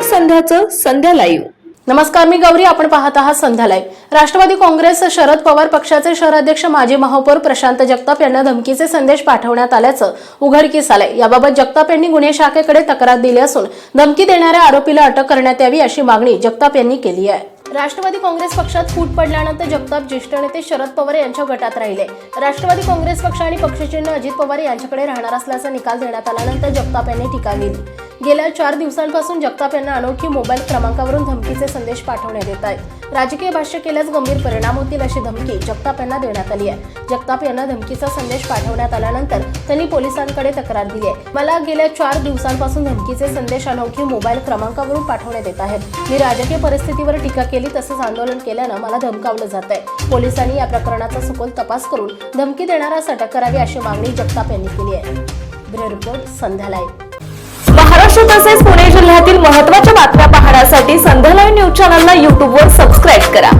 महत्वाचं संध्या लाईव्ह नमस्कार मी गौरी. आपण पाहत आहात संध्यालय राष्ट्रवादी काँग्रेस शरद पवार पक्षाचे शहराध्यक्ष माजी महापौर प्रशांत जगताप यांना धमकीचे संदेश पाठवण्यात आल्याचं उघडकीस आलंय याबाबत जगताप यांनी गुन्हे शाखेकडे तक्रार दिली असून धमकी देणाऱ्या आरोपीला अटक करण्यात यावी अशी मागणी जगताप यांनी केली आहे. राष्ट्रवादी काँग्रेस पक्षात फूट पडल्यानंतर जगताप ज्येष्ठ नेते शरद पवार यांच्या गटात राहिले. राष्ट्रवादी काँग्रेस पक्ष आणि पक्षचिन्ह अजित पवार यांच्याकडे राहणार असल्याचा निकाल देण्यात आल्यानंतर जगताप यांनी टीका केली. गेल्या चार दिवसांपासून जगताप यांना अनोळखी मोबाईल क्रमांकावरून धमकीचे संदेश पाठवण्यात येत आहेत. राजकीय भाष्य केल्यास गंभीर परिणाम होतील अशी धमकी जगताप यांना देण्यात आली आहे. जगताप यांना धमकीचा संदेश पाठवण्यात आल्यानंतर त्यांनी पोलिसांकडे तक्रार दिली आहे. मला गेल्या चार दिवसांपासून धमकीचे संदेश अनोळखी मोबाईल क्रमांकावरून पाठवण्यात येत आहेत. मी राजकीय परिस्थितीवर टीका केली तसंच आंदोलन केल्यानं मला धमकावलं जात आहे पोलिसांनी या प्रकरणाचा सखोल तपास करून धमकी देणारा अटक करावी अशी मागणी जगताप यांनी केली आहे. Bureau report Sandhya live Maharashtra तसेच पुणे जिल्ह्यातील महत्त्वाच्या बातम्या पाहण्यासाठी संध्या लाईव्ह न्यूज चॅनलला यूट्यूबवर सबस्क्राईब करा.